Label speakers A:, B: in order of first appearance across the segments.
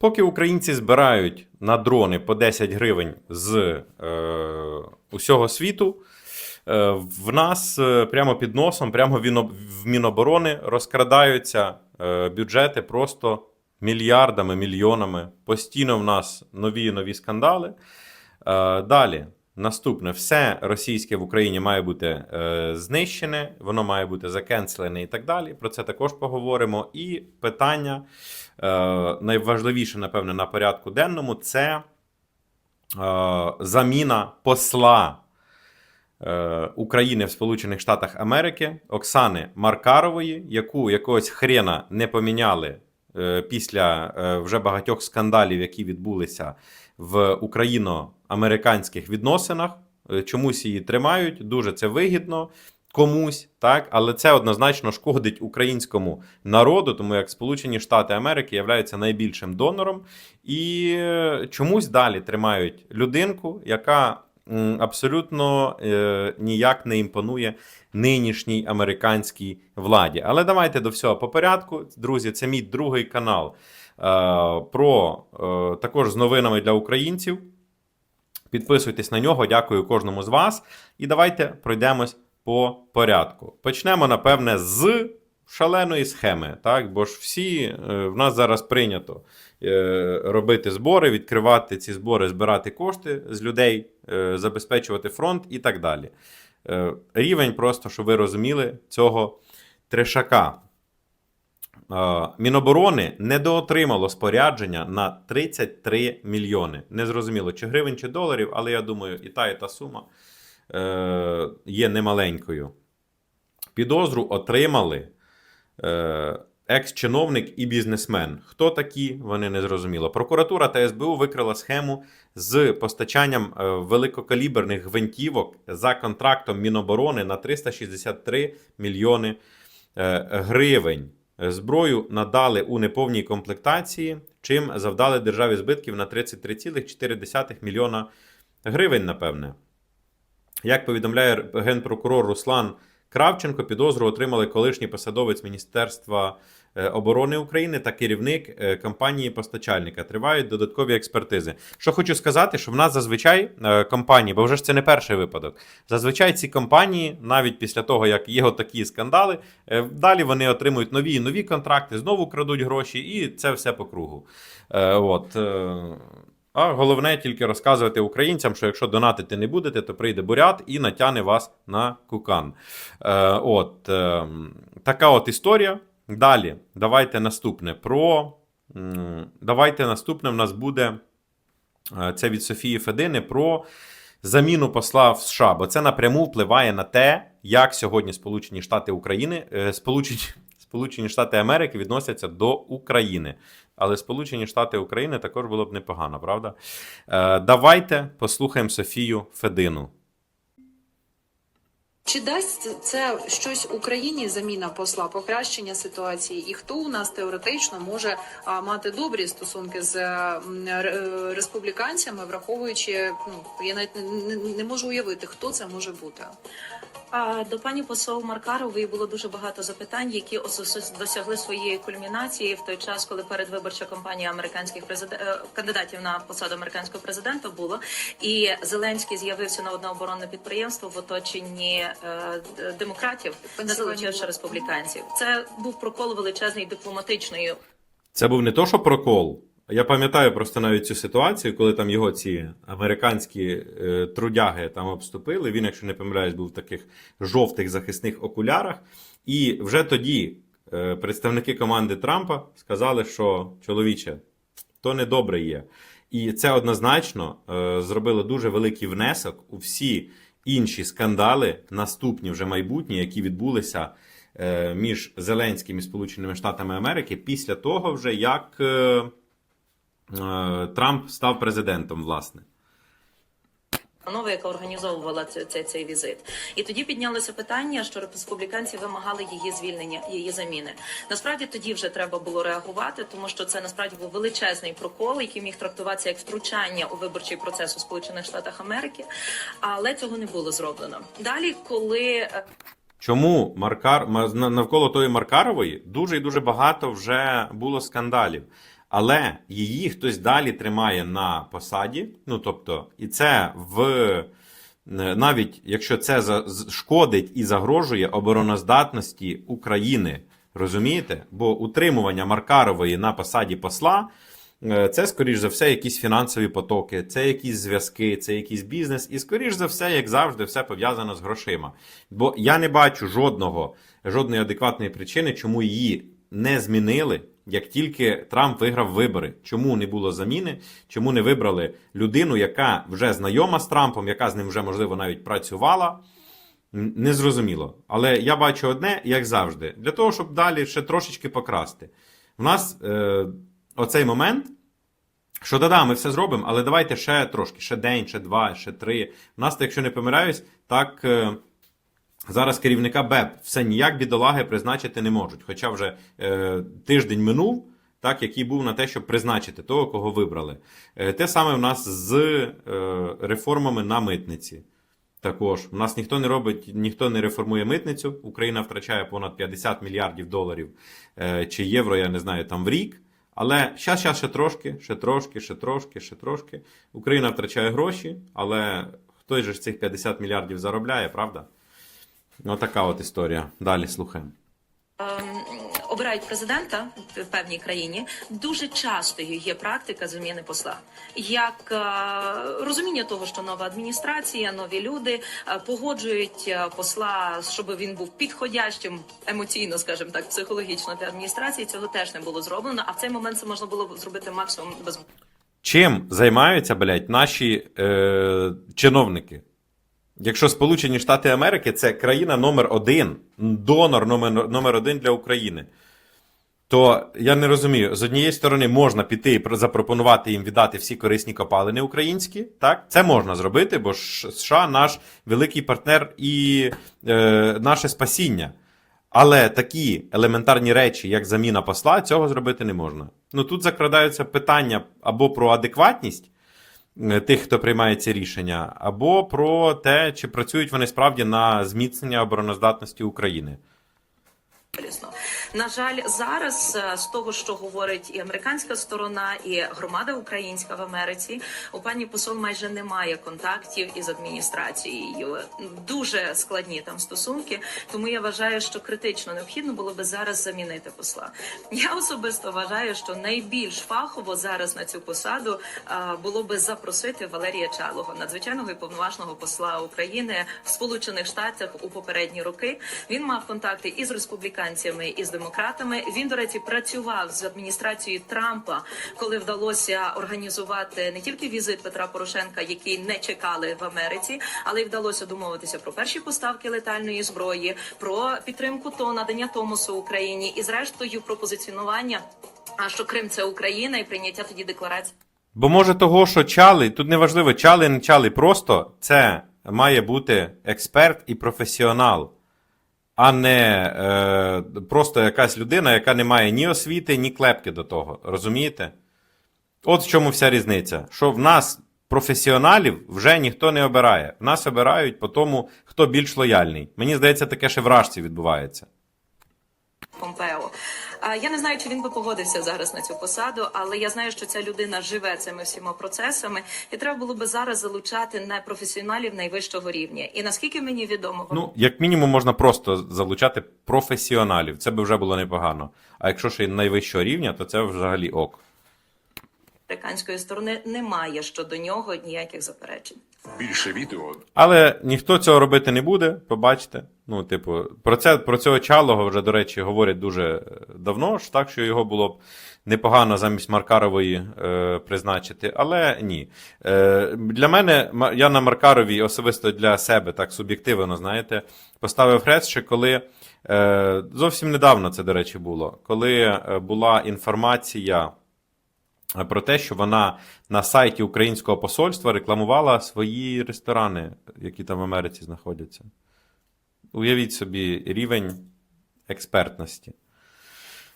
A: Поки українці збирають на дрони по 10 гривень з е, усього світу, е, в нас е, прямо під носом, прямо в Міноборони розкрадаються е, бюджети просто мільярдами, мільйонами. Постійно в нас нові і нові скандали. Е, Далі, наступне, все російське в Україні має бути е, знищене, воно має бути закенселене і так далі. Про це також поговоримо. І питання найважливіше, напевне, на порядку денному це е, заміна посла е, України в Сполучених Штатах Америки Оксани Маркарової, яку якогось хрена не поміняли е, після е, вже багатьох скандалів, які відбулися в україно-американських відносинах. Е, Чомусь її тримають, дуже це вигідно комусь, так, але це однозначно шкодить українському народу, тому як Сполучені Штати Америки являються найбільшим донором, і чомусь далі тримають людинку, яка абсолютно е, ніяк не імпонує нинішній американській владі. Але давайте до всього по порядку. Друзі, це мій другий канал е, про е, також з новинами для українців. Підписуйтесь на нього, дякую кожному з вас. І давайте пройдемось по порядку. Почнемо, напевне, з шаленої схеми, так? Бо ж всі е, в нас зараз прийнято е, робити збори, відкривати ці збори, збирати кошти з людей, е, забезпечувати фронт і так далі. Рівень, просто щоб ви розуміли, цього трешака. Міноборони недоотримало спорядження на 33 мільйони. Незрозуміло, чи гривень, чи доларів, але я думаю, і та, і та сума е, є немаленькою. Підозру отримали е, екс-чиновник і бізнесмен. Хто такі, вони не зрозуміло. Прокуратура та СБУ викрила схему з постачанням е, великокаліберних гвинтівок за контрактом Міноборони на 363 мільйони е, гривень. Зброю надали у неповній комплектації, чим завдали державі збитків на 33,4 мільйона гривень, напевне. Як повідомляє генпрокурор Руслан Кравченко, підозру отримали колишній посадовець Міністерства е, оборони України та керівник е, компанії постачальника. Тривають додаткові експертизи. Що хочу сказати, що в нас зазвичай е, компанії, бо вже ж це не перший випадок. Зазвичай ці компанії, навіть після того, як є такі скандали, далі вони отримують нові нові контракти, знову крадуть гроші, і це все по кругу. От. А головне тільки розказувати українцям, що якщо донатити не будете, то прийде бурят і натягне вас на кукан. Е, от е, така от історія. Далі, давайте наступне про. Давайте наступне в нас буде е, це від Софії Федини про заміну посла в США, бо це напряму впливає на те, як сьогодні Сполучені Штати України, е, Сполучені, Сполучені Штати Америки відносяться до України. Але Сполучені Штати України також було б непогано, правда? Е, давайте послухаємо Софію Федину.
B: Чи дасть це щось Україні заміна посла покращення ситуації? І хто у нас теоретично може мати добрі стосунки з республіканцями, враховуючи ну я навіть не, не можу уявити, хто це може бути.
C: До пані посол Маркарової було дуже багато запитань, які досягли своєї кульмінації в той час, коли передвиборча кампанія американських президе... е, кандидатів на посаду американського президента було, і Зеленський з'явився на одне оборонне підприємство в оточенні е, демократів, не залучивши республіканців. Це був прокол величезний дипломатичної
A: Це був не то, що прокол. Я пам'ятаю просто навіть цю ситуацію, коли там його ці американські е, трудяги там обступили. Він, якщо не помиляюсь, був в таких жовтих захисних окулярах. І вже тоді е, представники команди Трампа сказали, що чоловіче, то недобре є. І це однозначно е, зробило дуже великий внесок у всі інші скандали, наступні вже майбутні, які відбулися е, між Зеленським і Сполученими Штатами Америки після того, вже як е, Трамп став президентом, власне.
C: установа, яка організовувала цей, цей, цей візит. І тоді піднялося питання, що республіканці вимагали її звільнення, її заміни. Насправді тоді вже треба було реагувати, тому що це насправді був величезний прокол, який міг трактуватися як втручання у виборчий процес у Сполучених Штатах Америки, але цього не було зроблено. Далі, коли е,
A: Чому Маркар навколо тої Маркарової дуже і дуже багато вже було скандалів. Але її хтось далі тримає на посаді. Ну тобто, і це в е, навіть якщо це за- з- шкодить і загрожує обороноздатності України. Розумієте? Бо утримування Маркарової на посаді посла е, це, скоріш за все, якісь фінансові потоки, це якісь зв'язки, це якийсь бізнес, і, скоріш за все, як завжди, все пов'язано з грошима. Бо я не бачу жодного, жодної адекватної причини, чому її не змінили, як тільки Трамп виграв вибори. Чому не було заміни? Чому не вибрали людину, яка вже знайома з Трампом, яка з ним вже можливо навіть працювала? Незрозуміло. Але я бачу одне, як завжди, для того, щоб далі ще трошечки покрасти. У нас е, оцей момент, що да-да, ми все зробимо, але давайте ще трошки, ще день, ще два, ще три. У нас, якщо не помиляюсь, так е, зараз керівника БЕП все ніяк бідолаги призначити не можуть. Хоча вже е, тиждень минув, так, який був на те, щоб призначити того, кого вибрали. Е, те саме в нас з е, реформами на митниці. Також у нас ніхто не робить, ніхто не реформує митницю. Україна втрачає понад 50 мільярдів доларів е, чи євро, я не знаю, там в рік. Але щас, щас, ще трошки, ще трошки, ще трошки, ще трошки. Україна втрачає гроші, але хтось ж цих 50 мільярдів заробляє, правда? Отака от історія. Далі слухаємо.
C: Ем, обирають президента в певній країні, дуже частою є практика заміни посла. Як е, розуміння того, що нова адміністрація, нові люди е, погоджують е, посла, щоб він був підходящим емоційно, скажімо так, психологічно для адміністрації, цього теж не було зроблено. А в цей момент це можна було зробити максимум без
A: Чим займаються, блядь, наші е, чиновники? Якщо Сполучені Штати Америки це країна номер один, донор номер, номер один для України, то я не розумію, з однієї сторони можна піти і про- запропонувати їм віддати всі корисні копалини українські. Так, це можна зробити, бо США наш великий партнер і е, наше спасіння. Але такі елементарні речі, як заміна посла, цього зробити не можна. Ну тут закрадаються питання або про адекватність тих, хто приймає ці рішення, або про те, чи працюють вони справді на зміцнення обороноздатності України.
C: Полісно. На жаль, зараз е, з того, що говорить і американська сторона, і громада українська в Америці, у пані посол майже немає контактів із адміністрацією. Дуже складні там стосунки. Тому я вважаю, що критично необхідно було би зараз замінити посла. Я особисто вважаю, що найбільш фахово зараз на цю посаду е, було би запросити Валерія Чалого, надзвичайного і повноважного посла України в Сполучених Штатах у попередні роки. Він мав контакти із республіканцями і з демократами. Він, до речі, працював з адміністрацією Трампа, коли вдалося організувати не тільки візит Петра Порошенка, який не чекали в Америці, але й вдалося домовитися про перші поставки летальної зброї, про підтримку то надання Томосу Україні і, зрештою, про позиціонування. А що Крим це Україна і прийняття тоді декларації.
A: Бо може того, що чали, тут неважливо, чали, не чали, просто це має бути експерт і професіонал, а не е, просто якась людина, яка не має ні освіти, ні клепки до того. Розумієте? От в чому вся різниця. Що в нас професіоналів вже ніхто не обирає. В нас обирають по тому, хто більш лояльний. Мені здається, таке ще в Рашці відбувається.
C: Помпео. А, Я не знаю, чи він би погодився зараз на цю посаду, але я знаю, що ця людина живе цими всіма процесами, і треба було би зараз залучати не професіоналів найвищого рівня. І наскільки мені відомо,
A: Ну, як мінімум, можна просто залучати професіоналів. Це би вже було непогано. А якщо ще й найвищого рівня, то це взагалі ок.
C: американської сторони немає щодо нього ніяких заперечень.
D: Більше відео
A: Але ніхто цього робити не буде, побачите. Ну, типу, про це про цього чалого вже, до речі, говорять дуже е, давно ж, так що його було б непогано замість Маркарової е, призначити. Але ні. Е, для мене я на Маркаровій особисто для себе, так суб'єктивно, знаєте, поставив хрест, ще коли е, зовсім недавно це, до речі, було, коли е, була інформація про те, що вона на сайті українського посольства рекламувала свої ресторани, які там в Америці знаходяться. Уявіть собі рівень експертності.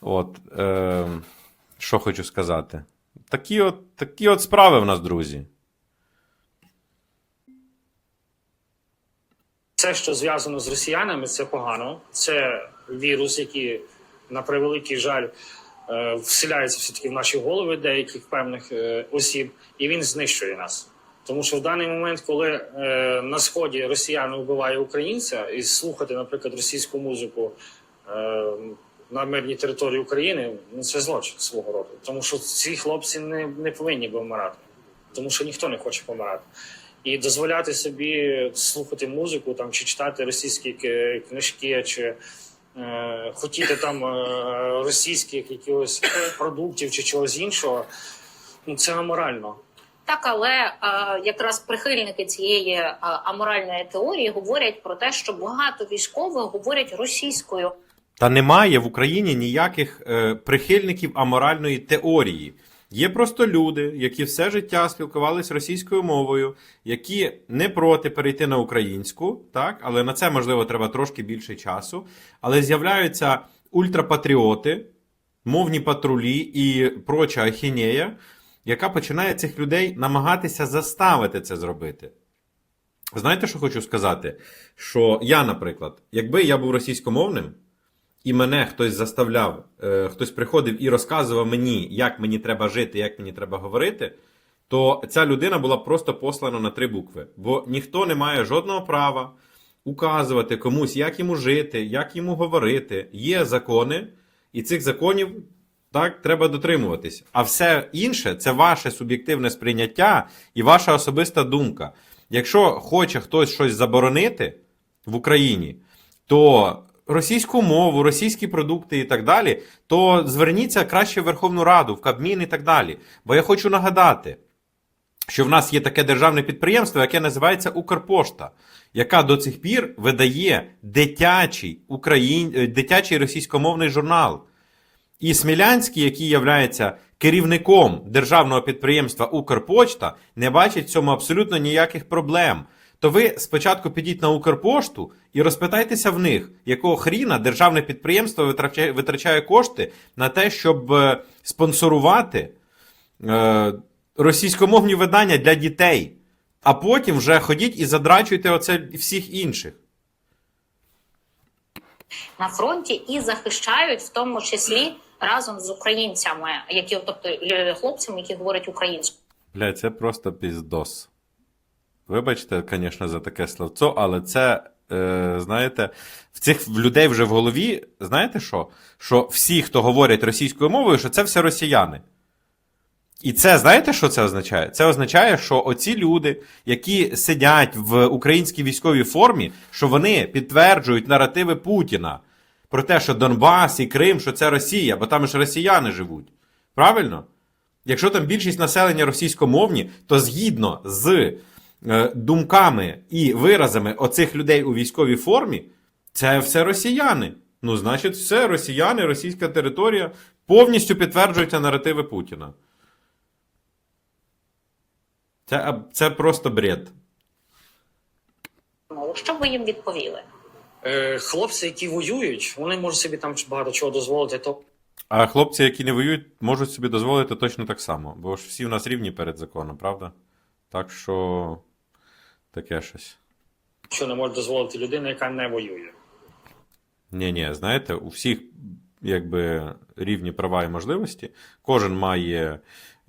A: От, е, що хочу сказати. Такі от, такі от справи в нас, друзі.
E: Все, що зв'язано з росіянами, це погано. Це вірус, який, на превеликий жаль,
D: е, вселяється все-таки в наші голови деяких певних е, осіб, і він знищує нас. Тому що в даний момент, коли е, на сході росіяни вбиває українця, і слухати, наприклад, російську музику е, на мирній території України, ну це злочин свого роду. Тому що ці хлопці не, не повинні вмирати, тому що ніхто не хоче помирати. І дозволяти собі слухати музику там чи читати російські книжки, чи е, хотіти там е, російських якихось продуктів чи чогось іншого, ну це аморально.
E: Так, але е, якраз прихильники цієї е, аморальної теорії говорять про те, що багато військових говорять російською.
A: Та немає в Україні ніяких е, прихильників аморальної теорії. Є просто люди, які все життя спілкувалися російською мовою, які не проти перейти на українську, так, але на це можливо треба трошки більше часу. Але з'являються ультрапатріоти, мовні патрулі і проча ахінея, яка починає цих людей намагатися заставити це зробити. Знаєте, що хочу сказати? Що я, наприклад, якби я був російськомовним, і мене хтось заставляв, е, хтось приходив і розказував мені, як мені треба жити, як мені треба говорити, то ця людина була просто послана на три букви. Бо ніхто не має жодного права указувати комусь, як йому жити, як йому говорити. Є закони, і цих законів так треба дотримуватись. А все інше це ваше суб'єктивне сприйняття і ваша особиста думка. Якщо хоче хтось щось заборонити в Україні, то російську мову, російські продукти і так далі, то зверніться краще в Верховну Раду, в Кабмін і так далі. Бо я хочу нагадати, що в нас є таке державне підприємство, яке називається Укрпошта, яка до цих пір видає дитячий, україн... дитячий російськомовний журнал. І Смілянський, який є керівником державного підприємства Укрпочта, не бачить в цьому абсолютно ніяких проблем. То ви спочатку підіть на Укрпошту і розпитайтеся в них, якого хріна державне підприємство витрачає, витрачає кошти на те, щоб е, спонсорувати е, російськомовні видання для дітей. А потім вже ходіть і задрачуйте оце всіх інших.
E: На фронті і захищають, в тому числі разом з українцями, які тобто хлопцями, які говорять українською.
A: Бля, це просто піздос. Вибачте, звісно, за таке словцо, але це, е, знаєте, в цих людей вже в голові, знаєте що? Що всі, хто говорять російською мовою, що це все росіяни. І це, знаєте, що це означає? Це означає, що оці люди, які сидять в українській військовій формі, що вони підтверджують наративи Путіна про те, що Донбас і Крим, що це Росія, бо там ж росіяни живуть. Правильно? Якщо там більшість населення російськомовні, то згідно з е, думками і виразами оцих людей у військовій формі, це все росіяни. Ну, значить, все росіяни, російська територія повністю підтверджуються наративи Путіна. Це, аб- це просто бред.
E: Що б ви їм відповіли?
D: Е, хлопці, які воюють, вони можуть собі там багато чого дозволити. То
A: А хлопці, які не воюють, можуть собі дозволити точно так само. Бо ж всі в нас рівні перед законом, правда? Так що таке щось.
D: що не може дозволити людина, яка не воює.
A: Ні, ні, знаєте, у всіх якби рівні права і можливості. Кожен має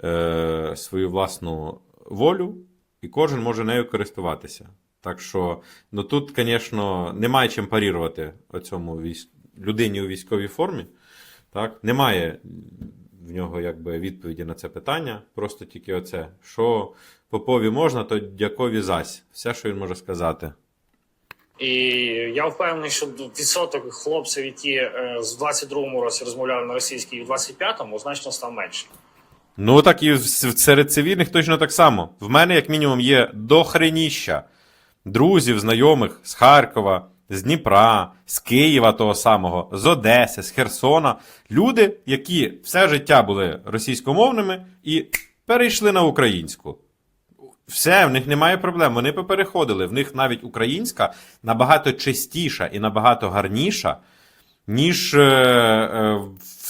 A: е, свою власну волю, і кожен може нею користуватися. Так що, ну тут, звісно, немає чим парірувати оцьому військ... людині у військовій формі. Так? Немає в нього якби відповіді на це питання. Просто тільки оце. Що Попові можна, то дякові зась. Все, що він може сказати.
D: І я впевнений, що відсоток хлопців, які е, з 22-му році розмовляли на російській, в 25-му значно став менший.
A: Ну, так і серед цивільних точно так само. В мене, як мінімум, є дохреніща друзів, знайомих з Харкова, з Дніпра, з Києва того самого, з Одеси, з Херсона. Люди, які все життя були російськомовними і перейшли на українську. Все, в них немає проблем. Вони попереходили. В них навіть українська набагато чистіша і набагато гарніша, ніж е, е,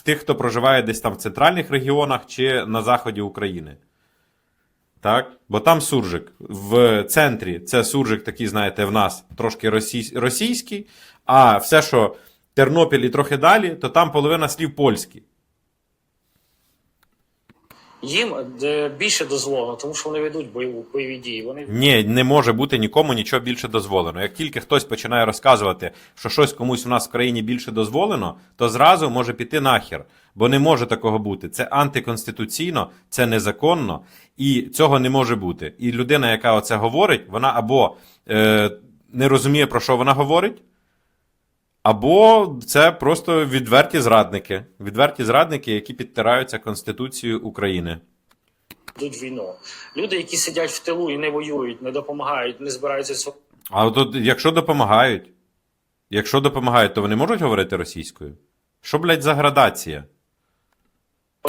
A: тих, хто проживає десь там в центральних регіонах чи на заході України. Так? Бо там суржик. В центрі це суржик такий, знаєте, в нас трошки російсь... російський, а все, що Тернопіль і трохи далі, то там половина слів польські.
D: Їм більше дозволено, тому що вони ведуть бойову бойові дії. Вони
A: Ні, не може бути нікому нічого більше дозволено. Як тільки хтось починає розказувати, що щось комусь у нас в країні більше дозволено, то зразу може піти нахер. Бо не може такого бути. Це антиконституційно, це незаконно, і цього не може бути. І людина, яка оце говорить, вона або е, не розуміє, про що вона говорить, або це просто відверті зрадники. Відверті зрадники, які підтираються Конституцією України.
D: ведуть війну. Люди, які сидять в тилу і не воюють, не допомагають, не збираються
A: А от якщо допомагають, якщо допомагають, то вони можуть говорити російською? Що, блядь, за градація?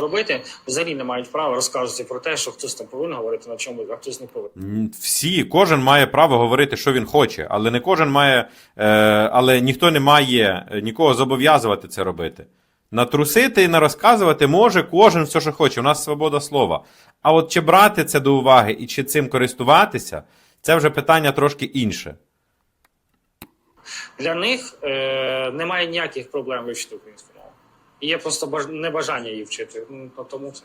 D: Робити, взагалі не мають права розказувати про те, що хтось там повинен говорити на чому, а хтось не повинен.
A: Всі, кожен має право говорити, що він хоче, але не кожен має, е, але ніхто не має е, нікого зобов'язувати це робити. Натрусити і нарозказувати може кожен все, що хоче. У нас свобода слова. А от чи брати це до уваги і чи цим користуватися, це вже питання трошки інше.
D: Для них е, немає ніяких проблем вивчити українську. Є просто небажання її вчити. Ну, тому це.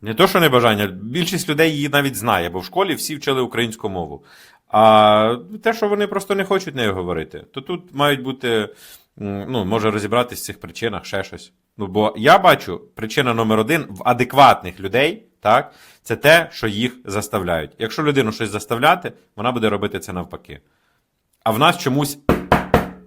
A: Не то, що не бажання, більшість людей її навіть знає, бо в школі всі вчили українську мову. А те, що вони просто не хочуть нею говорити, то тут мають бути, ну, може розібратися в цих причинах, ще щось. Ну, бо я бачу, причина номер один в адекватних людей, так, це те, що їх заставляють. Якщо людину щось заставляти, вона буде робити це навпаки. А в нас чомусь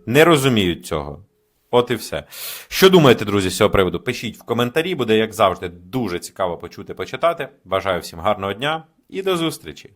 A: не розуміють цього. От і все. Що думаєте, друзі, з цього приводу? Пишіть в коментарі, буде, як завжди, дуже цікаво почути, почитати. Бажаю всім гарного дня і до зустрічі!